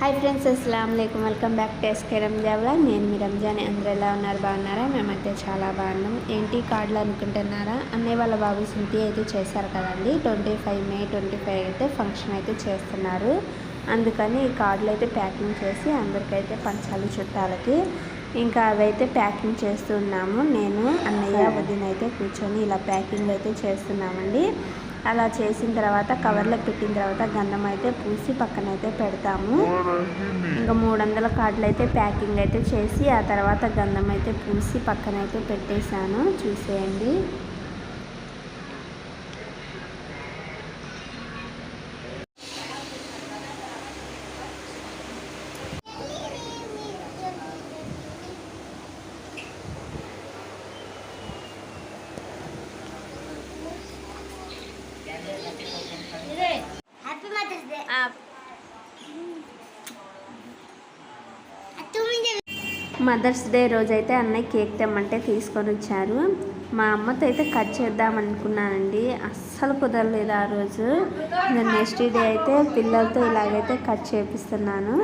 Hi friends అస్సలం అయికం welcome back to SK రంజావ్లా నేను మీ రంజాన్ అందరూ ఎలా ఉన్నారు? బాగున్నారా? మేమైతే చాలా బాగున్నాం. ఏంటి కార్డులు అనుకుంటున్నారా? అన్నయ్య వాళ్ళ బాబు సింటి అయితే చేశారు కదండి. Twenty five May twenty five అయితే ఫంక్షన్ అయితే చేస్తున్నారు. అందుకని ఈ కార్డులు అయితే ప్యాకింగ్ చేసి అందరికైతే పంచాలి చుట్టాలకి. ఇంకా అవైతే ప్యాకింగ్ చేస్తున్నాము. నేను అన్నయ్య వదిన అయితే కూర్చొని ఇలా ప్యాకింగ్ అయితే చేస్తున్నామండి. అలా చేసిన తర్వాత కవర్లో పెట్టిన తర్వాత గంధం అయితే పూసి పక్కన అయితే పెడతాము ఇంకా మూడు వందల కార్డులు అయితే ప్యాకింగ్ అయితే చేసి ఆ తర్వాత గంధం అయితే పూసి పక్కన అయితే పెట్టేశాను. చూసేయండి. మదర్స్ డే తుమ్మింది మదర్స్ డే రోజు అయితే అన్నయ్య కేక్ తెమ్మంటే తీసుకొని వచ్చారు. మా అమ్మతో అయితే కట్ చేద్దాం అనుకున్నానండి. అస్సలు కుదరలేదు ఆ రోజు. ఇంకా నెక్స్ట్ డే అయితే పిల్లలతో ఇలాగైతే కట్ చేపిస్తున్నాను.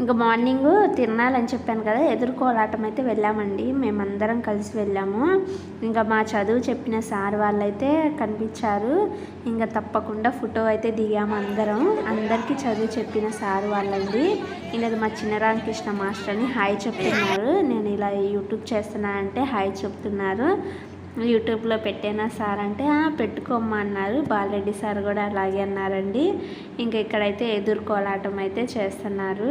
ఇంకా మార్నింగ్ తినాలని చెప్పాను కదా ఎదుర్కోలాటం అయితే వెళ్ళామండి. మేమందరం కలిసి వెళ్ళాము. ఇంకా మా చదువు చెప్పిన సార్ వాళ్ళైతే కనిపించారు. ఇంకా తప్పకుండా ఫోటో అయితే దిగాము అందరం. అందరికీ చదువు చెప్పిన సార్ వాళ్ళండి. ఇంకా అది మా చిన్నరామకృష్ణ మాస్టర్ని మాస్టర్ అని హాయ్ చెప్తున్నారు. నేను ఇలా యూట్యూబ్ చేస్తున్నానంటే హాయ్ చెప్తున్నారు. యూట్యూబ్లో పెట్టేనా సార్ అంటే "ఆ, పెట్టుకోమ్మా అన్నారు. బాలరెడ్డి సార్ కూడా అలాగే అన్నారండి. ఇంకా ఇక్కడైతే ఎదుర్కోలాటం అయితే చేస్తున్నారు.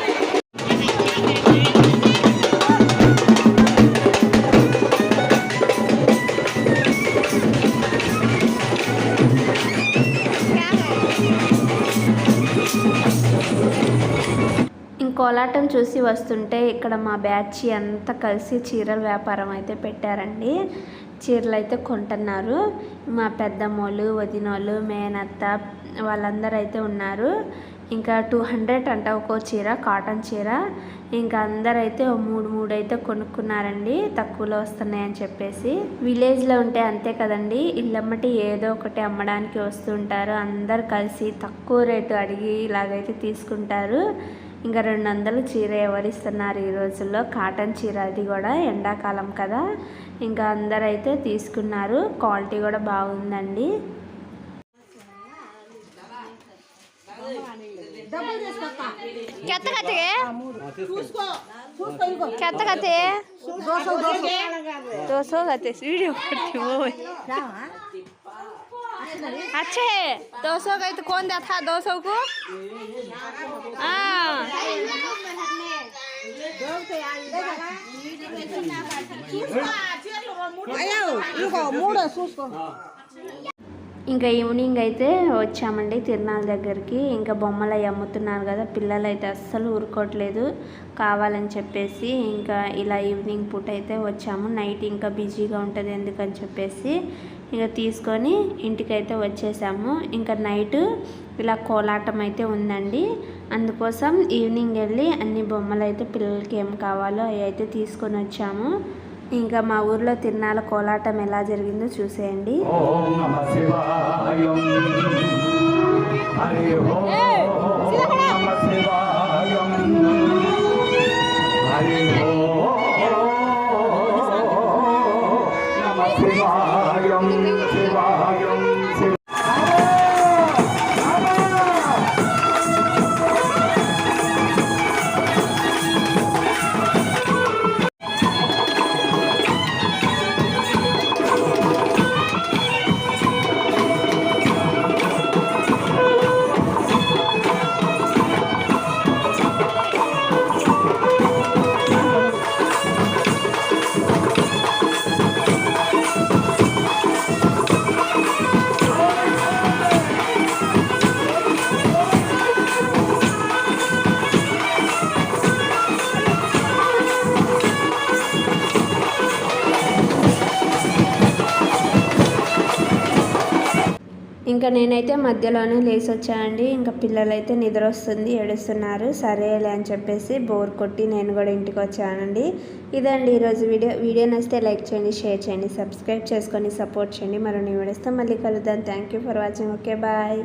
కోలాటం చూసి వస్తుంటే ఇక్కడ మా బ్యాచ్ అంతా కలిసి చీరల వ్యాపారం అయితే పెట్టారండి. చీరలు అయితే కొంటున్నారు. మా పెద్దమ్మోళ్ళు వదినోళ్ళు మేనత్త వాళ్ళందరూ అయితే ఉన్నారు. ఇంకా టూ హండ్రెడ్ అంట ఒక్కో చీర కాటన్ చీర. ఇంకా అందరైతే ఓ మూడు మూడు అయితే కొనుక్కున్నారండి. తక్కువలో వస్తున్నాయని చెప్పేసి. విలేజ్లో ఉంటే అంతే కదండి. ఇల్లమ్మటి ఏదో ఒకటి అమ్మడానికి వస్తుంటారు. అందరు కలిసి తక్కువ రేటు అడిగి ఇలాగైతే తీసుకుంటారు. ఇంకా రెండు వందలు చీర ఎవరిస్తున్నారు ఈ రోజుల్లో? కాటన్ చీర అది కూడా ఎండాకాలం కదా. ఇంకా అందరైతే తీసుకున్నారు. క్వాలిటీ కూడా బాగుందండి. అచ్చే కతే చెత్త కతే దోసో ఇంకా ఈవినింగ్ అయితే వచ్చామండి తిరునాళ్ళ దగ్గరికి. ఇంకా బొమ్మలు అవి అమ్ముతున్నారు కదా పిల్లలు అయితే అస్సలు ఊరుకోవట్లేదు కావాలని చెప్పేసి. ఇంకా ఇలా ఈవినింగ్ పూట అయితే వచ్చాము. నైట్ ఇంకా బిజీగా ఉంటుంది ఎందుకని చెప్పేసి. ఇంకా తీసుకొని ఇంటికైతే వచ్చేసాము. ఇంకా నైట్ ఇలా కోలాటం అయితే ఉందండి. అందుకోసం ఈవినింగ్ వెళ్ళి అన్ని బొమ్మలు అయితే పిల్లలకి ఏం కావాలో అవి అయితే తీసుకొని వచ్చాము. ఇంకా మా ఊర్లో తిరునాళ్ళ కోలాటం ఎలా జరిగిందో చూసేయండి. శివాయ. ఇంకా నేనైతే మధ్యలోనే లేచి వచ్చానండి ఇంకా పిల్లలైతే నిద్ర వస్తుంది ఏడుస్తున్నారు. సరేలే అని చెప్పేసి బోర్ కొట్టి నేను కూడా ఇంటికి వచ్చానండి ఇదండి ఈరోజు వీడియో. వీడియో నచ్చితే లైక్ చేయండి షేర్ చేయండి సబ్స్క్రైబ్ చేసుకొని సపోర్ట్ చేయండి. మరో నేను వీడియోస్తో మళ్ళీ కలుద్దాం. Thank you for watching. Okay bye.